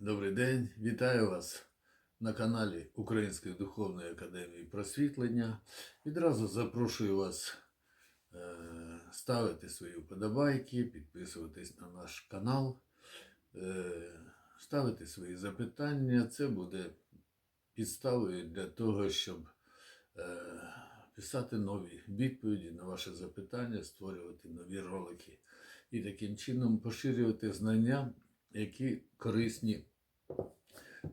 Добрий день, вітаю вас на каналі Української духовної академії просвітлення. Відразу запрошую вас е, ставити свої вподобайки, підписуватись на наш канал, е, ставити свої запитання. Це буде підставою для того, щоб е, писати нові відповіді на ваші запитання, створювати нові ролики і таким чином поширювати знання, які корисні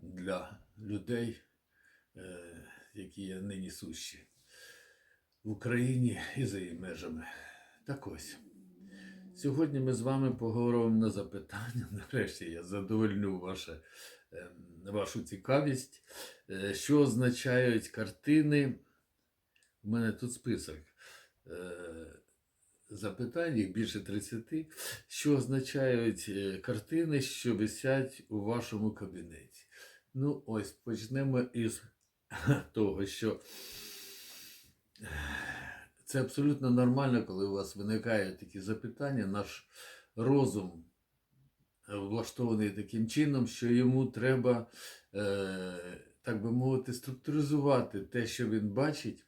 для людей, е, які є нині сущі в Україні і за її межами. Так ось. Сьогодні ми з вами поговоримо на запитання. Нарешті я задовольню ваше, е, вашу цікавість, Е, що означають картини. У мене тут список е, запитань, їх більше 30, що означають е, картини, що висять у вашому кабінеті. Ну, ось почнемо із того, що це абсолютно нормально, коли у вас виникають такі запитання. Наш розум е, влаштований таким чином, що йому треба, е, так би мовити, структуризувати те, що він бачить,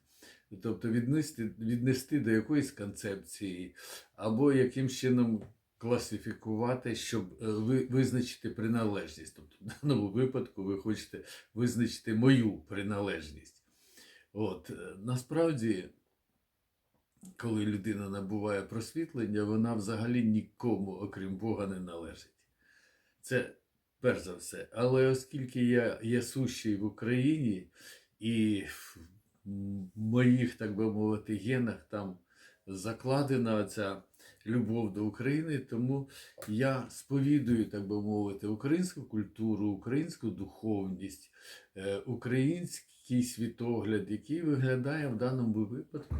тобто віднести, віднести до якоїсь концепції, або яким чином класифікувати, щоб е, визначити приналежність. Тобто, в даному випадку ви хочете визначити мою приналежність. От, е, насправді, коли людина набуває просвітлення, вона взагалі нікому, окрім Бога, не належить. Це перш за все. Але оскільки я є сущий в Україні і моїх, так би мовити, генах там закладена ця любов до України, тому я сповідую, так би мовити, українську культуру, українську духовність, е, український світогляд, який виглядає в даному випадку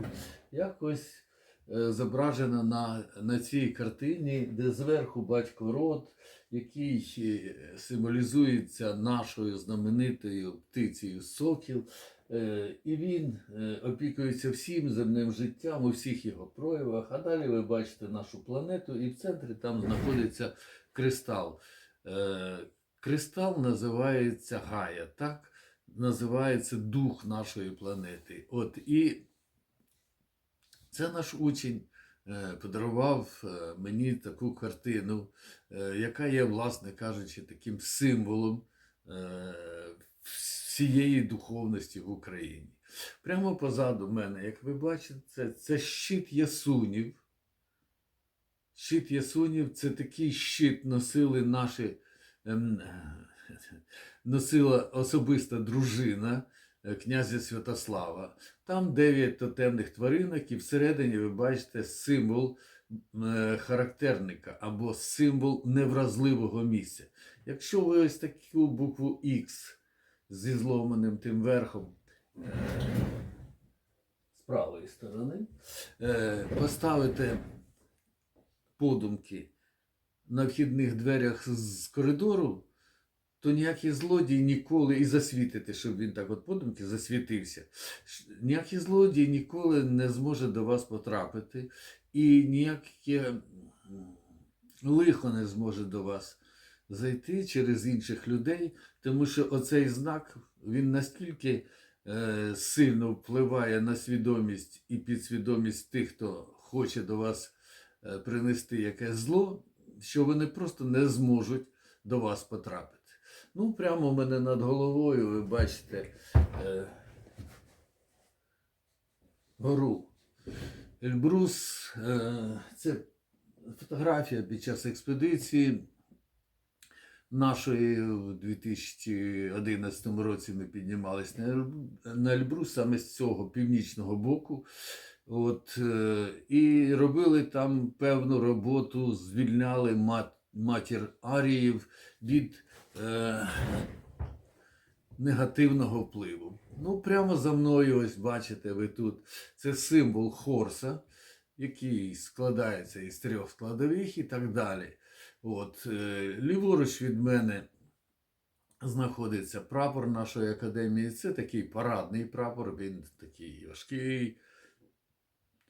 якось е, зображено на, на цій картині, де зверху батько род, який е, символізується нашою знаменитою птицею сокіл. Е, І він е, опікується всім земним життям у всіх його проявах. А далі ви бачите нашу планету, і в центрі там знаходиться кристал. Е, Кристал називається Гая, так? Називається дух нашої планети. От і це наш учень подарував мені таку картину, яка є, власне кажучи, таким символом всієї духовності в Україні. Прямо позаду мене, як ви бачите, це, це щит Ясунів. Щит Ясунів це такий щит носили наші, ем, носила особиста дружина е, князя Святослава. Там дев'ять тотемних тваринок, і всередині ви бачите символ е, характерника або символ невразливого місця. Якщо ви ось таку букву Х зі зломаним тим верхом е, з правої сторони е, поставите подумки на вхідних дверях з коридору, то ніякий злодій ніколи і засвітите, щоб він так от подумки засвітився. Ніякий злодій ніколи не зможе до вас потрапити, і ніяке лихо не зможе до вас зайти через інших людей, тому що оцей знак він настільки е, сильно впливає на свідомість і підсвідомість тих, хто хоче до вас е, принести якесь зло, що вони просто не зможуть до вас потрапити. Ну, прямо в мене над головою ви бачите е, гору. Ельбрус е, це фотографія під час експедиції нашої в 2011 році ми піднімались на Ель- Ельбрус саме з цього північного боку. От, е, і робили там певну роботу, звільняли мат, матір Аріїв від е, негативного впливу. Ну, прямо за мною, ось бачите, ви тут. Це символ Хорса, який складається із трьох складових і так далі. От, е, ліворуч від мене знаходиться прапор нашої академії. Це такий парадний прапор, він такий важкий,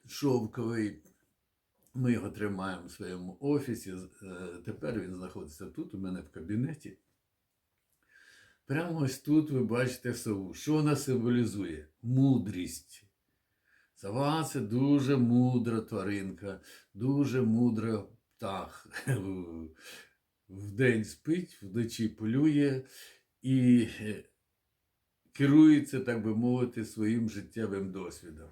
шовковий. Ми його тримаємо в своєму офісі. Е, Тепер він знаходиться тут, у мене в кабінеті. Прямо ось тут ви бачите сову. Що вона символізує? Мудрість. Сова це дуже мудра тваринка, дуже мудра птах. Вдень спить, вночі полює і е, керується, так би мовити, своїм життєвим досвідом.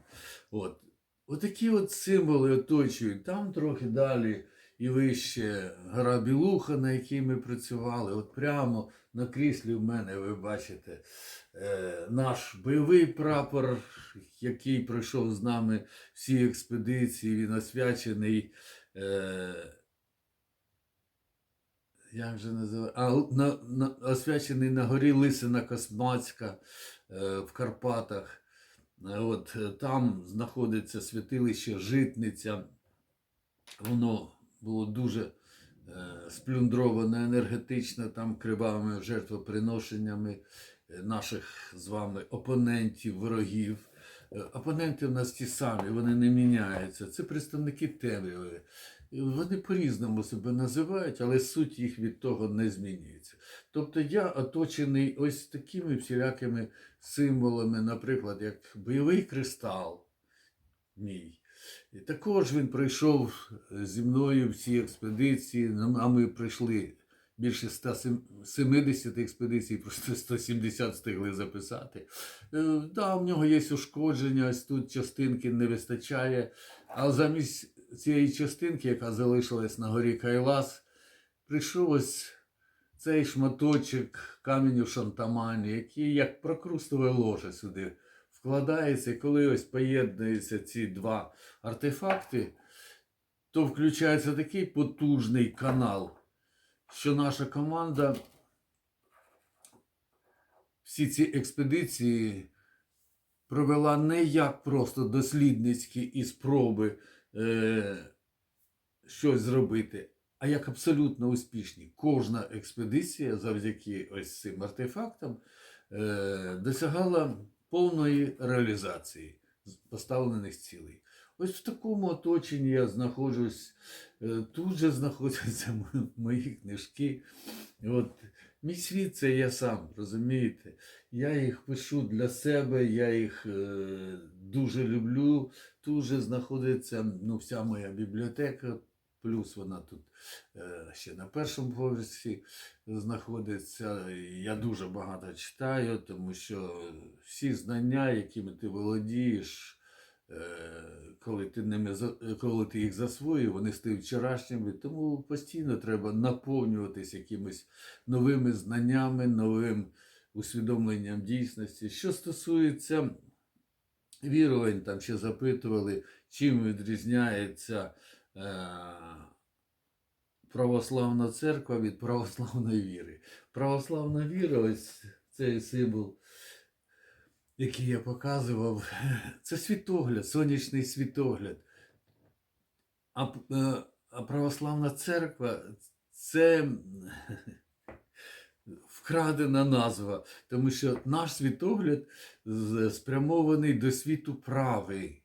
От. Отакі от символи оточують. Там трохи далі і вище гора Білуха, на якій ми працювали. От прямо на кріслі в мене ви бачите е, наш бойовий прапор, який пройшов з нами всі експедиції. Він освячений. Е, як же називає? А, на, на, освячений на горі Лисина Космацька е, в Карпатах. Е, От е, там знаходиться святилище Житниця. Воно було дуже е, сплюндроване енергетично, там кривавими жертвоприношеннями наших з вами опонентів, ворогів. Е, Опоненти в нас ті самі, вони не міняються. Це представники темряви. Вони по-різному себе називають, але суть їх від того не змінюється. Тобто я оточений ось такими всілякими символами, наприклад, як бойовий кристал мій. І також він пройшов зі мною всі експедиції, ну, а ми пройшли більше 170 експедицій, просто 170 встигли записати. Е, Да, в нього є ушкодження, ось тут частинки не вистачає. А замість цієї частинки, яка залишилась на горі Кайлас, прийшов ось цей шматочок каменю Шантамані, який як прокрустове ложе сюди вкладається. І коли ось поєднуються ці два артефакти, то включається такий потужний канал, що наша команда всі ці експедиції провела не як просто дослідницькі і спроби е, щось зробити, а як абсолютно успішні. Кожна експедиція завдяки ось цим артефактам е, досягала повної реалізації поставлених цілей. Ось в такому оточенні я знаходжусь. Е, Тут же знаходяться мої книжки. От, мій світ це я сам, розумієте? Я їх пишу для себе, я їх е, дуже люблю. Тут же знаходиться ну, вся моя бібліотека, плюс вона тут е, ще на першому поверсі знаходиться. Я дуже багато читаю, тому що всі знання, якими ти володієш, коли ти, ними, е, коли ти їх засвоїв, вони стають вчорашніми. Тому постійно треба наповнюватись якимись новими знаннями, новим усвідомленням дійсності. Що стосується вірувань, там ще запитували, чим відрізняється е, православна церква від православної віри. Православна віра, ось цей символ, який я показував, це світогляд, сонячний світогляд. А, е, а православна церква це вкрадена назва, тому що наш світогляд спрямований до світу правий,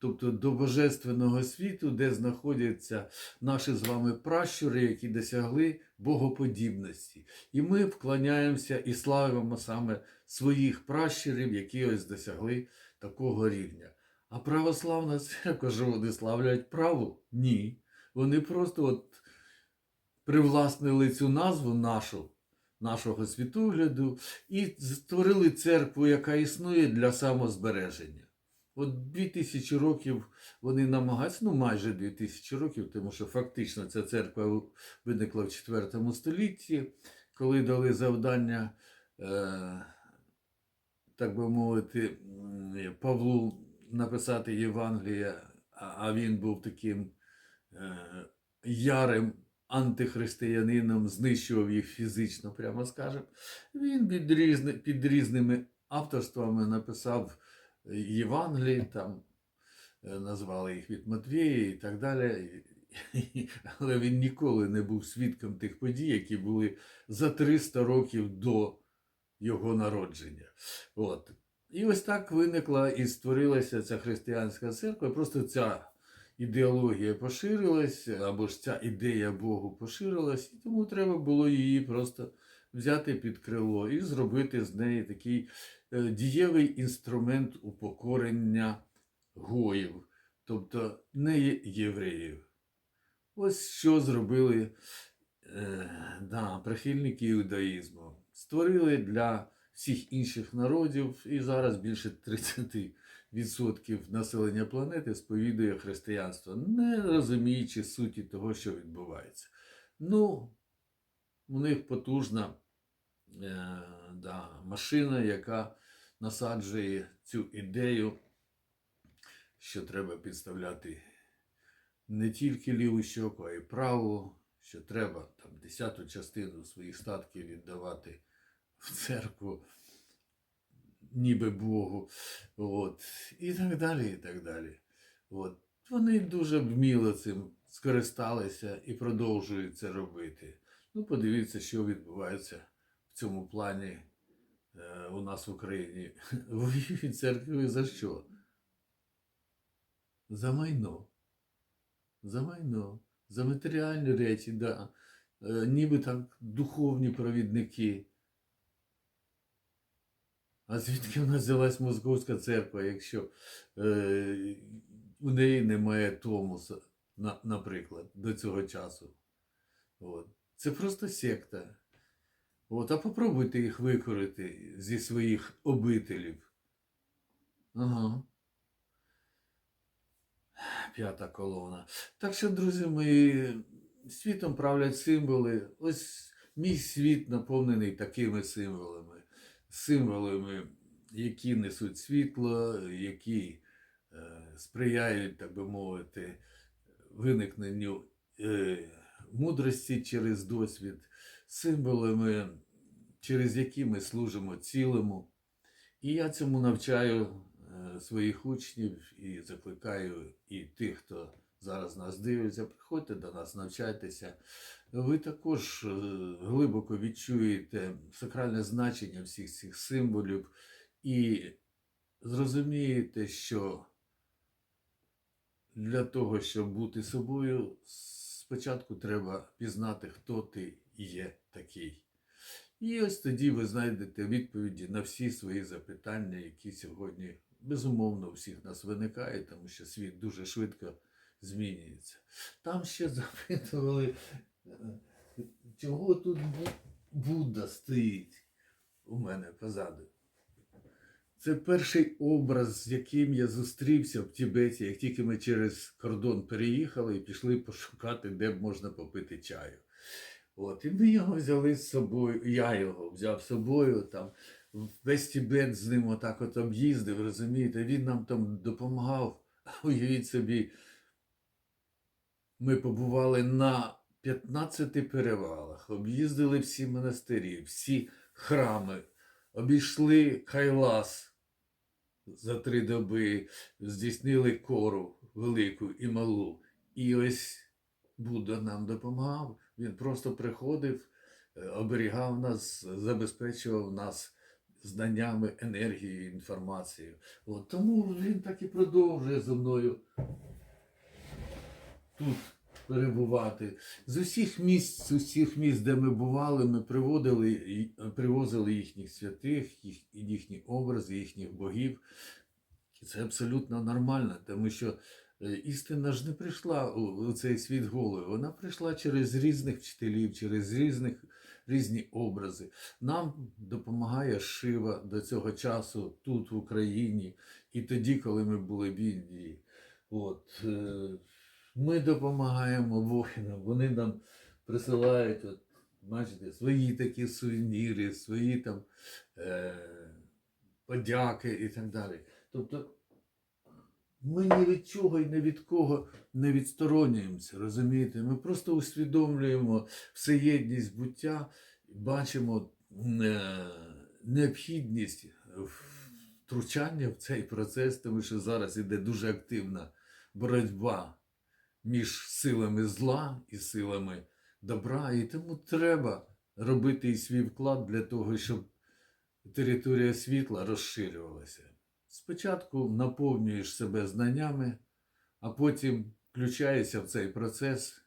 тобто до божественного світу, де знаходяться наші з вами пращури, які досягли богоподібності. І ми вклоняємося і славимо саме своїх пращурів, які ось досягли такого рівня. А православна церква, що вони славлять праву? Ні. Вони просто от привласнили цю назву нашу, нашого світогляду, і створили церкву, яка існує для самозбереження. От дві тисячі років вони намагаються, ну майже дві тисячі років, тому що фактично ця церква виникла в IV столітті, коли дали завдання, е, так би мовити, Павлу написати Євангелія, а він був таким е, ярим антихристиянином, знищував їх фізично, прямо скажемо. Він під різними авторствами написав Євангелії, там е, назвали їх від Матвія і так далі. Але він ніколи не був свідком тих подій, які були за 300 років до його народження. От. І ось так виникла і створилася ця християнська церква. Просто ця ідеологія поширилась, або ж ця ідея Богу поширилась, і тому треба було її просто взяти під крило і зробити з неї такий е, дієвий інструмент упокорення гоїв, тобто не євреїв. Ось що зробили е, да, прихильники іудаїзму. Створили для всіх інших народів, і зараз більше 30% населення планети сповідує християнство, не розуміючи суті того, що відбувається. Ну, у них потужна да, машина, яка насаджує цю ідею, що треба підставляти не тільки ліву щоку, а й праву, що треба там десяту частину своїх статків віддавати в церкву, ніби Богу. От, і так далі, і так далі. От. Вони дуже вміло цим скористалися і продовжують це робити. Ну, подивіться, що відбувається в цьому плані е, у нас в Україні. Воюють церкви за що? За майно. За майно, за матеріальні речі, да. Е, ніби так духовні провідники. А звідки в нас взялась московська церква, якщо е, у неї немає Томуса, на, наприклад, до цього часу? От. Це просто секта. От, а попробуйте їх викорити зі своїх обителів. Ага. П'ята колона. Так що, друзі мої, світом правлять символи. Ось мій світ наповнений такими символами. Символами, які несуть світло, які е, сприяють, так би мовити, виникненню е, мудрості через досвід, символами, через які ми служимо цілому. І я цьому навчаю е, своїх учнів і закликаю і тих, хто зараз нас дивиться, приходьте до нас, навчайтеся. Ви також е, глибоко відчуєте сакральне значення всіх цих символів і зрозумієте, що для того, щоб бути собою, спочатку треба пізнати, хто ти є такий. І ось тоді ви знайдете відповіді на всі свої запитання, які сьогодні безумовно у всіх нас виникають, тому що світ дуже швидко змінюється. Там ще запитували, чого тут Бу- Будда стоїть у мене позаду. Це перший образ, з яким я зустрівся в Тібеті, як тільки ми через кордон переїхали і пішли пошукати, де б можна попити чаю. От, і ми його взяли з собою, я його взяв з собою, там, весь Тібет з ним отак от об'їздив, розумієте, він нам там допомагав. Уявіть собі, ми побували на 15 перевалах, об'їздили всі монастирі, всі храми, обійшли Кайлас за три доби, здійснили кору велику і малу. І ось Будда нам допомагав. Він просто приходив, е, оберігав нас, забезпечував нас знаннями, енергією, інформацією. От, тому він так і продовжує зі мною тут перебувати. З усіх місць, з усіх місць, де ми бували, ми приводили, привозили їхніх святих, їх, їхні образи, їхніх богів. І це абсолютно нормально, тому що істина ж не прийшла у, у цей світ голою. Вона прийшла через різних вчителів, через різних, різні образи. Нам допомагає Шива до цього часу тут, в Україні, і тоді, коли ми були в Індії. От, е, ми допомагаємо воїнам, вони нам присилають, от, бачите, свої такі сувеніри, свої там е, подяки і так далі. Тобто ми ні від чого і ні від кого не відсторонюємося, розумієте? Ми просто усвідомлюємо всеєдність буття, бачимо е, необхідність втручання в цей процес, тому що зараз іде дуже активна боротьба між силами зла і силами добра, і тому треба робити і свій вклад для того, щоб територія світла розширювалася. Спочатку наповнюєш себе знаннями, а потім включаєшся в цей процес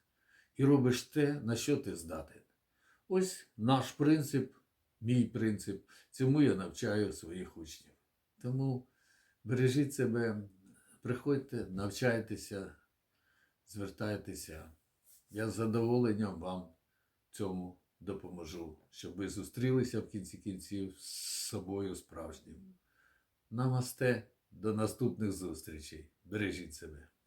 і робиш те, на що ти здатен. Ось наш принцип, мій принцип. Цьому я навчаю своїх учнів. Тому бережіть себе, приходьте, навчайтеся, звертайтеся. Я з задоволенням вам цьому допоможу, щоб ви зустрілися в кінці кінців з собою справжнім. Намасте, до наступних зустрічей. Бережіть себе.